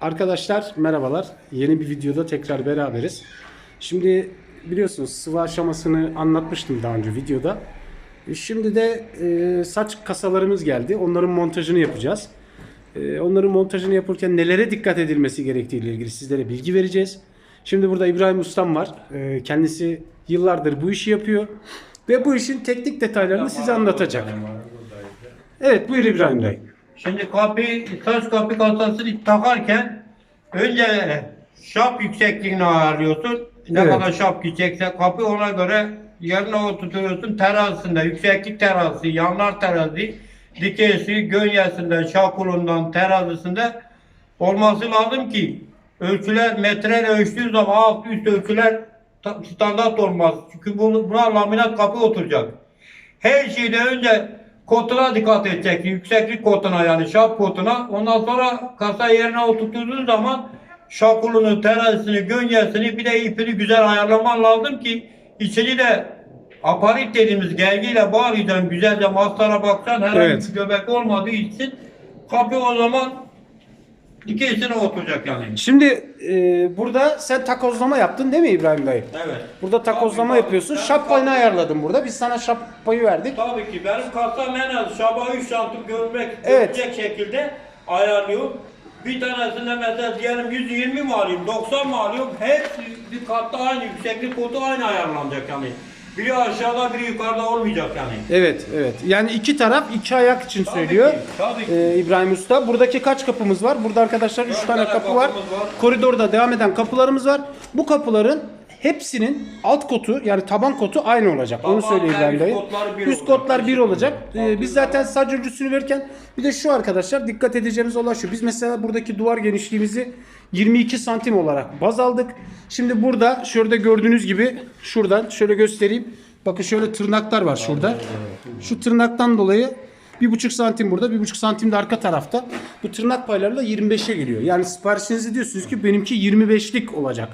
Arkadaşlar merhabalar. Yeni bir videoda tekrar beraberiz. Şimdi biliyorsunuz sıvı aşamasını anlatmıştım daha önce videoda. E, Şimdi de e, saç kasalarımız geldi. Onların montajını yapacağız. E, onların montajını yaparken nelere dikkat edilmesi gerektiği ile ilgili sizlere bilgi vereceğiz. Şimdi burada İbrahim Ustam var. E, kendisi yıllardır bu işi yapıyor. Ve bu işin teknik detaylarını size anlatacak. Evet buyur İbrahim Bey. Şimdi kapı, saç kapı kasasını takarken önce şap yüksekliğini ayarlıyorsun. Ne Evet. kadar şap yüksekse kapı ona göre yerine oturtuyorsun terazisinde. Yükseklik terazisi, yanlar terazi, dikeysi, gönyesinden, şakulundan, terazisinde olması lazım ki ölçüler metreyle ölçtüğü zaman alt üst ölçüler ta- standart olmaz. Çünkü bunu, buna laminat kapı oturacak. Her şeyden önce kotuna dikkat edecek. Yükseklik kotuna yani şap kotuna. Ondan sonra kasa yerine oturttuğun zaman şakulunu, terazisini, gönyesini bir de ipini güzel ayarlaman lazım ki içini de aparit dediğimiz gergiyle bağlayacaksın. Güzelce mastara baksan herhangi Evet. bir göbek olmadığı için kapı o zaman dikeysine oturacak yani. Şimdi e, burada sen takozlama yaptın değil mi İbrahim dayı? Evet. Burada takozlama Tabii, yapıyorsun. tabii. Şap payını ayarladın burada. Biz sana şap payı verdik. Tabii ki benim kasam en az şaba 3 santim görmek Evet. görecek şekilde ayarlıyor. Bir tanesinde mesela diyelim 120 mi alayım, 90 mı alıyorum? Hepsi bir katta aynı yükseklik kodu aynı ayarlanacak yani. Biri aşağıda biri yukarıda olmayacak yani. Evet, evet. Yani iki taraf iki ayak için Tabii söylüyor. ki, tabii ki. e, İbrahim Usta. Buradaki kaç kapımız var? Burada arkadaşlar üç Dört tane tane kapı var. kapımız var. Koridorda devam eden kapılarımız var. Bu kapıların hepsinin alt kotu yani taban kotu aynı olacak. Onu Taban söyleyeyim ve İbrahim üst dayı. kotları bir Üst olacak. kotlar bir olacak. Ee, biz zaten saç ölçüsünü verirken bir de şu arkadaşlar dikkat edeceğimiz olay şu. Biz mesela buradaki duvar genişliğimizi 22 santim olarak baz aldık. Şimdi burada şurada gördüğünüz gibi şuradan şöyle göstereyim. Bakın şöyle tırnaklar var şurada. Şu tırnaktan dolayı bir buçuk santim burada, bir buçuk santim de arka tarafta. Bu tırnak paylarıyla 25'e geliyor. Yani siparişinizi diyorsunuz ki benimki 25'lik olacak.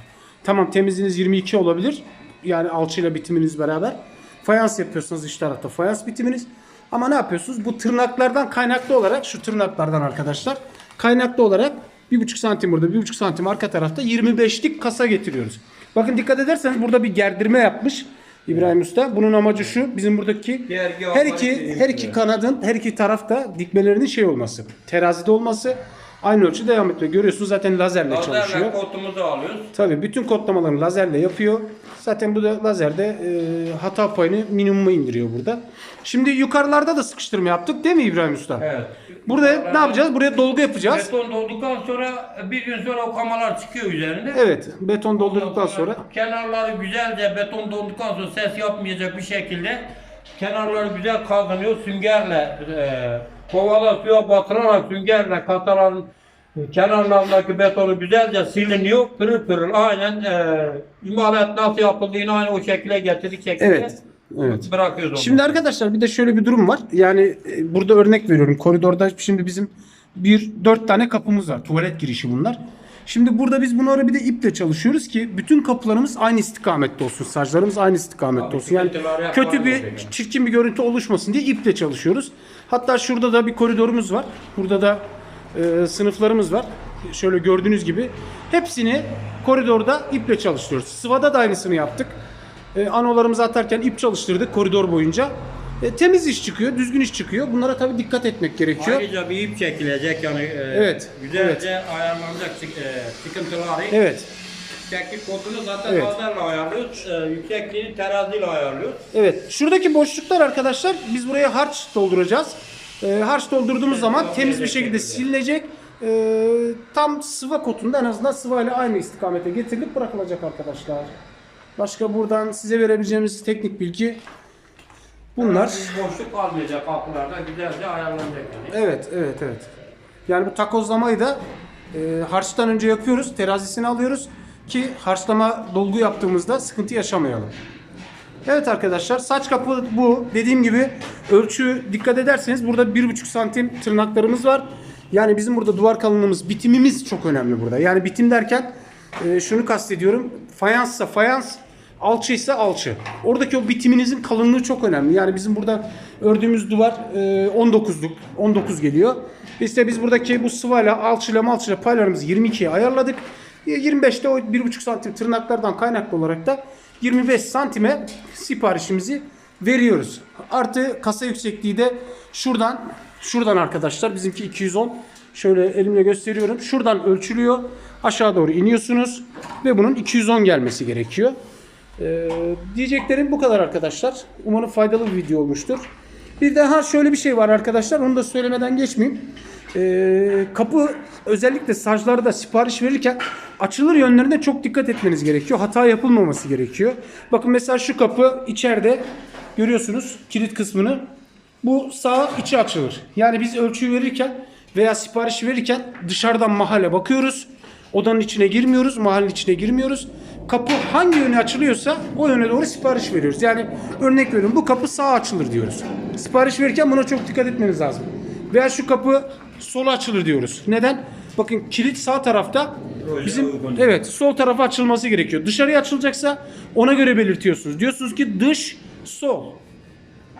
Tamam temizliğiniz 22 olabilir. Yani alçıyla bitiminiz beraber. Fayans yapıyorsunuz iç tarafta fayans bitiminiz. Ama ne yapıyorsunuz? Bu tırnaklardan kaynaklı olarak şu tırnaklardan arkadaşlar kaynaklı olarak 1,5 santim burada 1,5 santim arka tarafta 25'lik kasa getiriyoruz. Bakın dikkat ederseniz burada bir gerdirme yapmış İbrahim Usta. Bunun amacı şu bizim buradaki her iki her iki kanadın her iki tarafta dikmelerinin şey olması. Terazide olması aynı ölçü devam ediyor. Görüyorsunuz zaten lazerle çalışıyor. Lazerle kotumuzu alıyoruz. Tabii bütün kodlamalarını lazerle yapıyor. Zaten bu da lazerde e, hata payını minimuma indiriyor burada. Şimdi yukarılarda da sıkıştırma yaptık değil mi İbrahim Usta? Evet. Burada ne yapacağız? Buraya dolgu yapacağız. Beton dolduktan sonra bir gün sonra o kamalar çıkıyor üzerinde. Evet, beton doldurduktan sonra kenarları güzelce beton dolduktan sonra ses yapmayacak bir şekilde kenarları güzel kazanıyor süngerle e, kovala suya batırarak süngerle kasaların kenarlarındaki betonu güzelce siliniyor pırıl pırıl aynen e, imalat nasıl yapıldığını aynı o şekilde getirdik şekilde Evet, evet. bırakıyoruz onu. Şimdi arkadaşlar bir de şöyle bir durum var. Yani e, burada örnek veriyorum. Koridorda şimdi bizim bir dört tane kapımız var. Tuvalet girişi bunlar. Şimdi burada biz bunları bir de iple çalışıyoruz ki bütün kapılarımız aynı istikamette olsun. Saclarımız aynı istikamette olsun. Yani kötü bir yani. çirkin bir görüntü oluşmasın diye iple çalışıyoruz. Hatta şurada da bir koridorumuz var. Burada da e, sınıflarımız var. Şöyle gördüğünüz gibi hepsini koridorda iple çalıştırıyoruz. Sıvada da aynısını yaptık. E, anolarımızı atarken ip çalıştırdık koridor boyunca. E, temiz iş çıkıyor, düzgün iş çıkıyor. Bunlara tabii dikkat etmek gerekiyor. Ayrıca bir ip çekilecek yani e, Evet, güzelce ayarlanacak sık- e, sıkıntıları. Evet. Yükseklik kodunu zaten Evet. lazerle ayarlıyoruz. E, yüksekliğini teraziyle ayarlıyoruz. Evet. Şuradaki boşluklar arkadaşlar biz buraya harç dolduracağız. E, harç doldurduğumuz zaman temiz bir şekilde silinecek. E, tam sıva kotunda en azından sıva ile aynı istikamete getirilip bırakılacak arkadaşlar. Başka buradan size verebileceğimiz teknik bilgi bunlar. Bir boşluk kalmayacak kapılarda güzelce ayarlanacak yani. Evet, evet, evet. Yani bu takozlamayı da e, harçtan önce yapıyoruz. Terazisini alıyoruz ki harçlama dolgu yaptığımızda sıkıntı yaşamayalım. Evet arkadaşlar saç kapı bu. Dediğim gibi ölçü dikkat ederseniz burada 1,5 santim tırnaklarımız var. Yani bizim burada duvar kalınlığımız, bitimimiz çok önemli burada. Yani bitim derken e, şunu kastediyorum. Fayanssa fayans, alçı ise alçı. Oradaki o bitiminizin kalınlığı çok önemli. Yani bizim burada ördüğümüz duvar e, 19'luk 19 geliyor. İşte biz buradaki bu sıvayla alçıyla malçıyla paylarımızı 22'ye ayarladık. E, 25'te o 1,5 santim tırnaklardan kaynaklı olarak da 25 santime siparişimizi veriyoruz. Artı kasa yüksekliği de şuradan şuradan arkadaşlar bizimki 210 şöyle elimle gösteriyorum. Şuradan ölçülüyor. Aşağı doğru iniyorsunuz ve bunun 210 gelmesi gerekiyor. Ee, diyeceklerim bu kadar arkadaşlar. Umarım faydalı bir video olmuştur. Bir daha şöyle bir şey var arkadaşlar. Onu da söylemeden geçmeyeyim. Ee, kapı özellikle saclarda sipariş verirken açılır yönlerine çok dikkat etmeniz gerekiyor. Hata yapılmaması gerekiyor. Bakın mesela şu kapı içeride görüyorsunuz kilit kısmını. Bu sağ içi açılır. Yani biz ölçüyü verirken veya sipariş verirken dışarıdan mahalle bakıyoruz. Odanın içine girmiyoruz, mahallenin içine girmiyoruz. Kapı hangi yöne açılıyorsa o yöne doğru sipariş veriyoruz. Yani örnek veriyorum bu kapı sağa açılır diyoruz. Sipariş verirken buna çok dikkat etmeniz lazım. Veya şu kapı sola açılır diyoruz. Neden? Bakın kilit sağ tarafta bizim evet sol tarafa açılması gerekiyor. Dışarıya açılacaksa ona göre belirtiyorsunuz. Diyorsunuz ki dış sol.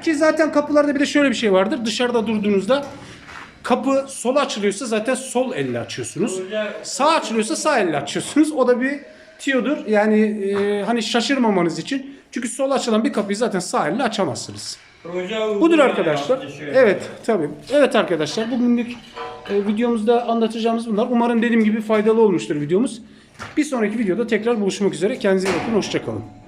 Ki zaten kapılarda bir de şöyle bir şey vardır. Dışarıda durduğunuzda kapı sola açılıyorsa zaten sol elle açıyorsunuz. Sağ açılıyorsa sağ elle açıyorsunuz. O da bir tiyodur. Yani e, hani şaşırmamanız için. Çünkü sol açılan bir kapıyı zaten sağ elle açamazsınız. Budur arkadaşlar. Evet tabii. Evet arkadaşlar bugünlük e, videomuzda anlatacağımız bunlar. Umarım dediğim gibi faydalı olmuştur videomuz. Bir sonraki videoda tekrar buluşmak üzere. Kendinize iyi bakın. Hoşçakalın.